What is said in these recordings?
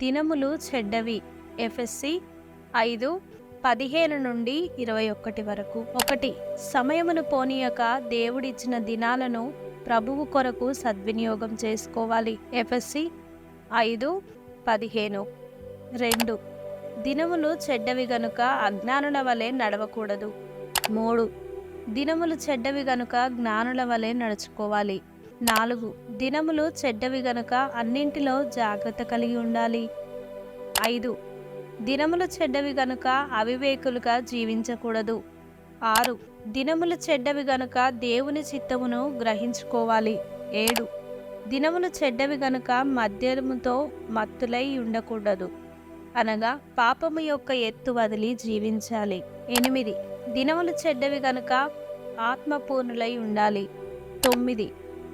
దినములు చెడ్డవి. ఎఫ్ఎస్సి ఐదు పదిహేను నుండి ఇరవై ఒకటి వరకు. ఒకటి సమయమును పోనీయక దేవుడిచ్చిన దినాలను ప్రభువు కొరకు సద్వినియోగం చేసుకోవాలి. ఎఫ్ఎస్సి ఐదు పదిహేను. రెండు దినములు చెడ్డవి గనుక అజ్ఞానుల వలె నడవకూడదు. మూడు దినములు చెడ్డవి గనుక జ్ఞానుల వలె నడుచుకోవాలి. నాలుగు. దినములు చెడ్డవి గనుక అన్నింటిలో జాగ్రత్త కలిగి ఉండాలి. ఐదు. దినములు చెడ్డవి గనుక అవివేకులుగా జీవించకూడదు. ఆరు. దినములు చెడ్డవి గనుక దేవుని చిత్తమును గ్రహించుకోవాలి. ఏడు. దినములు చెడ్డవి గనుక మద్యముతో మత్తులై ఉండకూడదు. అనగా పాపము యొక్క ఎత్తు వదిలి జీవించాలి. ఎనిమిది. దినములు చెడ్డవి గనుక ఆత్మపూర్ణులై ఉండాలి. తొమ్మిది.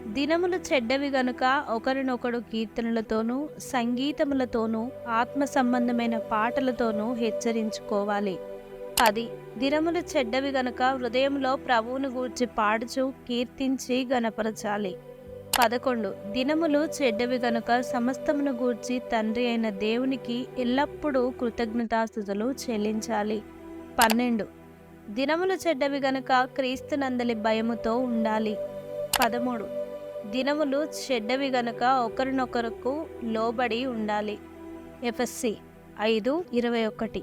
దినములు చెడ్డవి గనుక ఒకరినొకడు కీర్తనలతోనూ సంగీతములతోనూ ఆత్మ సంబంధమైన పాటలతోనూ హెచ్చరించుకోవాలి. పది. దినములు చెడ్డవి గనుక హృదయంలో ప్రభువును గూర్చి పాడుచు కీర్తించి గనపరచాలి పదకొండు. దినములు చెడ్డవి గనుక సమస్తమును గూర్చి తండ్రి అయిన దేవునికి ఎల్లప్పుడూ కృతజ్ఞతాస్థుతులు చెల్లించాలి. పన్నెండు. దినములు చెడ్డవి గనుక క్రీస్తునందలి భయముతో ఉండాలి. పదమూడు. దినములు చెడ్డవి గనుక ఒకరినొకరుకు లోబడి ఉండాలి. ఎఫ్ఎస్సి ఐదు ఇరవై ఒకటి.